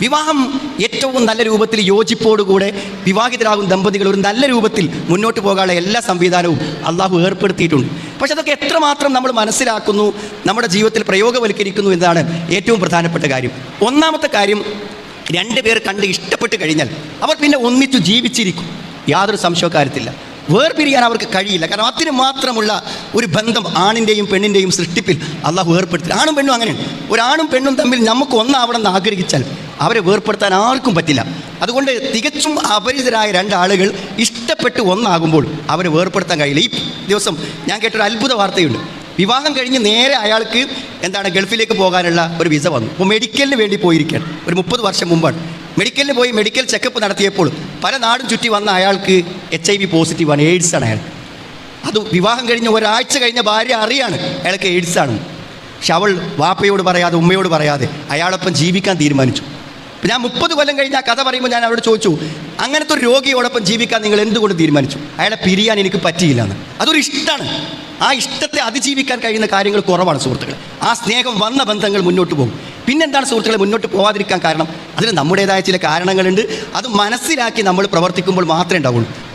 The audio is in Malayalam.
വിവാഹം ഏറ്റവും നല്ല രൂപത്തിൽ യോജിപ്പോടുകൂടെ വിവാഹിതരാകും ദമ്പതികൾ ഒരു നല്ല രൂപത്തിൽ മുന്നോട്ട് പോകാനുള്ള എല്ലാ സംവിധാനവും അള്ളാഹു ഏർപ്പെടുത്തിയിട്ടുണ്ട്. പക്ഷെ അതൊക്കെ എത്രമാത്രം നമ്മൾ മനസ്സിലാക്കുന്നു നമ്മുടെ ജീവിതത്തിൽ പ്രയോഗവൽക്കരിക്കുന്നു എന്നതാണ് ഏറ്റവും പ്രധാനപ്പെട്ട കാര്യം. ഒന്നാമത്തെ കാര്യം രണ്ട് പേർ കണ്ട് ഇഷ്ടപ്പെട്ട് കഴിഞ്ഞാൽ അവർ പിന്നെ ഒന്നിച്ചു ജീവിച്ചിരിക്കും. യാതൊരു സംശയക്കാര്യത്തില്ല വേർപിരിയാൻ അവർക്ക് കഴിയില്ല. കാരണം അതിന് മാത്രമുള്ള ഒരു ബന്ധം ആണിന്റെയും പെണ്ണിന്റെയും സൃഷ്ടിപ്പിൽ അള്ളാഹു ഏർപ്പെടുത്തി. ആണും പെണ്ണും അങ്ങനെയാണ്. ഒരാണും പെണ്ണും തമ്മിൽ നമുക്ക് ഒന്നാവണം എന്ന് ആഗ്രഹിച്ചാൽ അവരെ വേർപ്പെടുത്താൻ ആർക്കും പറ്റില്ല. അതുകൊണ്ട് തികച്ചും അപരിചിതരായ രണ്ടാളുകൾ ഇഷ്ടപ്പെട്ട് ഒന്നാകുമ്പോൾ അവരെ വേർപ്പെടുത്താൻ കഴിയില്ല. ഈ ദിവസം ഞാൻ കേട്ടൊരു അത്ഭുത വാർത്തയുണ്ട്. വിവാഹം കഴിഞ്ഞ് നേരെ അയാൾക്ക് എന്താണ് ഗൾഫിലേക്ക് പോകാനുള്ള ഒരു വിസ വന്നു. അപ്പോൾ മെഡിക്കലിന് വേണ്ടി പോയിരിക്കുകയാണ്. ഒരു മുപ്പത് വർഷം മുമ്പാണ്. മെഡിക്കലിന് പോയി മെഡിക്കൽ ചെക്കപ്പ് നടത്തിയപ്പോൾ പല നാടും ചുറ്റി വന്ന അയാൾക്ക് എച്ച് ഐ വി പോസിറ്റീവാണ് എയ്ഡ്സ് ആണ് അയാൾക്ക്. അത് വിവാഹം കഴിഞ്ഞ് ഒരാഴ്ച കഴിഞ്ഞ ഭാര്യ അറിയാണ് അയാൾക്ക് എയ്ഡ്സ് ആണ് പക്ഷെ അവൾ വാപ്പയോട് പറയാതെ ഉമ്മയോട് പറയാതെ അയാളൊപ്പം ജീവിക്കാൻ തീരുമാനിച്ചു. ഞാൻ മുപ്പത് കൊല്ലം കഴിഞ്ഞ് ആ കഥ പറയുമ്പോൾ ഞാൻ അവരോട് ചോദിച്ചു അങ്ങനത്തെ ഒരു രോഗിയോടൊപ്പം ജീവിക്കാൻ നിങ്ങൾ എന്തുകൊണ്ട് തീരുമാനിച്ചു? അയാളെ പിരിയാൻ എനിക്ക് പറ്റിയില്ല എന്ന് അതൊരു ഇഷ്ടമാണ് ആ ഇഷ്ടത്തെ അതിജീവിക്കാൻ കഴിയുന്ന കാര്യങ്ങൾ കുറവാണ് സുഹൃത്തുക്കൾ ആ സ്നേഹം വന്ന ബന്ധങ്ങൾ മുന്നോട്ട് പോകും. പിന്നെന്താണ് സുഹൃത്തുക്കളെ മുന്നോട്ട് പോവാതിരിക്കാൻ കാരണം? അതിന് നമ്മുടേതായ ചില കാരണങ്ങളുണ്ട്. അത് മനസ്സിലാക്കി നമ്മൾ പ്രവർത്തിക്കുമ്പോൾ മാത്രമേ ഉണ്ടാവുള്ളൂ.